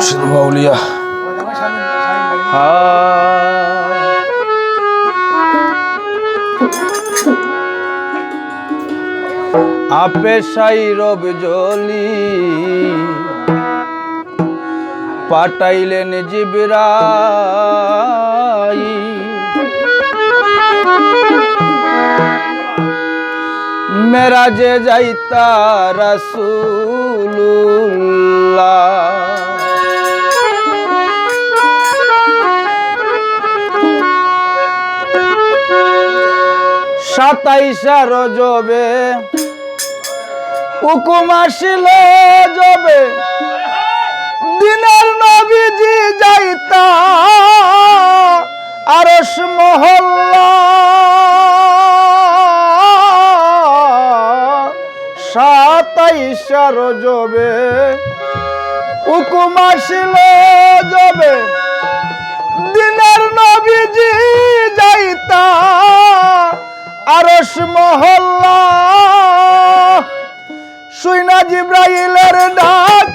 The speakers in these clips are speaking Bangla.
মুর্শিদ বাউলিয়া আপে সাই রব জলি পাঠাইলেন জিবরাই মেরা যে যাইতা রাসূলুল্লাহ। সাতাইশা রজবে। হুকুম আসিল জবে। দিনের নবীজি যাইতা আরস মহল্লা। সাতাইশা রজবে। হুকুম আসিল জবে। দিনের নবীজি যাইতা আরস মহল্লা। সুইনা জিব্রাইলের ডাক,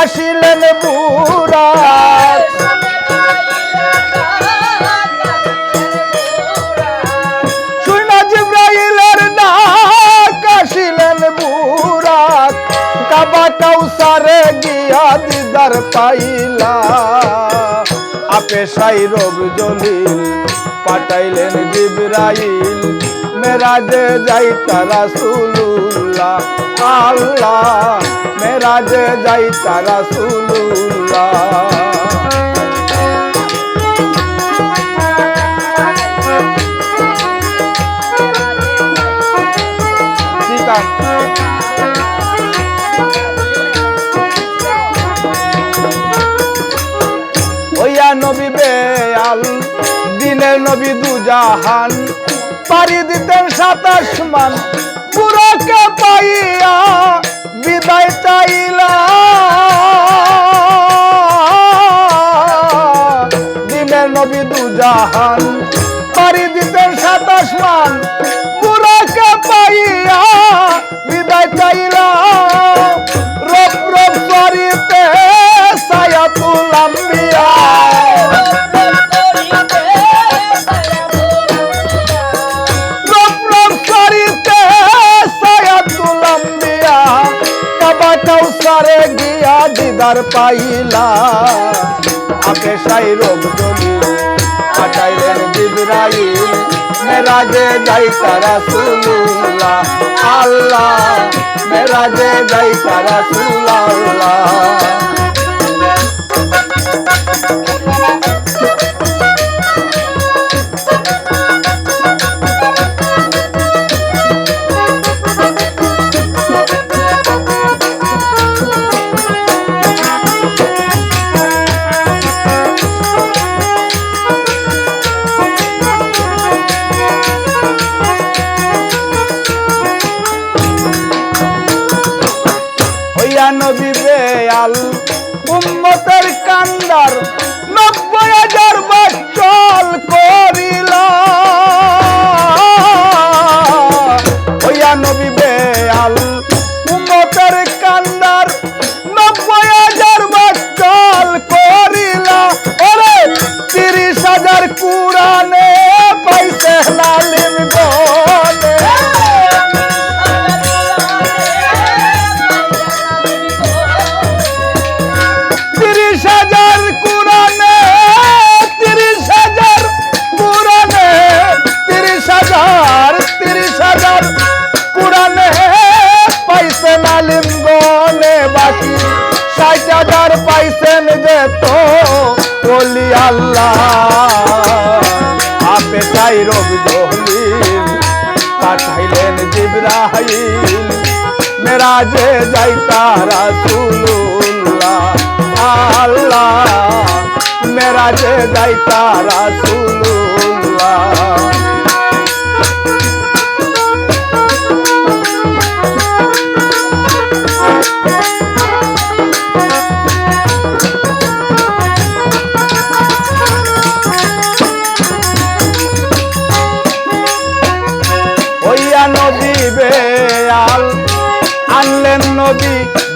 আসিলেন বুড়া কাউসারে গিয়া দিদার পাইলা। আপে সাই রব জলিল পাঠাইলেন জিব্রাইল। মেরাজে যাইতা রাসূলুল্লাহ আল্লাহ মেরাজে যাইতা রাসূলুল্লাহ নবী বেয়াল দিনের নবী দুজাহান। পারি দিতেন সাতাশ মান। পুরাকে পাইয়া বিদায় চাইলা দিদার পাইলা। আপে সাই রোগ জলি আটাইলেন জিবরাইল। মেরাজে তারা রাসূলুল্লাহ আল্লাহ। মেরাজে যাই তারা হইয়া নবী বেয়াল। উম্মতের কান্দার নব্বই হাজার বছর করিল হইয়া নবী বেয়াল, উম্মতের কান্দার নব্বই হাজার বছর করিল ওরে তিরিশ হাজার কুরানে পাইছেন যে তো বলি আল্লাহ। আপে চাই রব জলিল পাঠাইলেন জিব্রাহিল মেরাজে যাইতা রাসূলুল্লাহ। আল্লাহ, মেরাজে যাইতা রাসূলুল্লাহ। হইয়া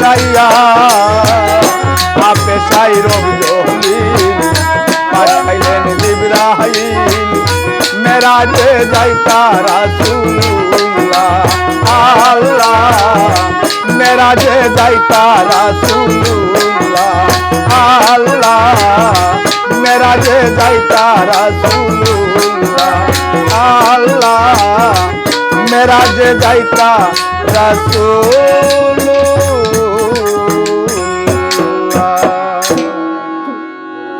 জাত মিশাইয়া আপে সাই রব জলিল পাঠাইলেন জিব্রাহিল মেরাজে যাইতা রাসূলুল্লাহ। আল্লাহ, মেরাজে যাইতা রাসূলুল্লাহ। আল্লাহ, মেরাজে যাইতা রাসূলুল্লাহ। আল্লাহ, মেরাজে যাইতা রাসূলুল্লাহ।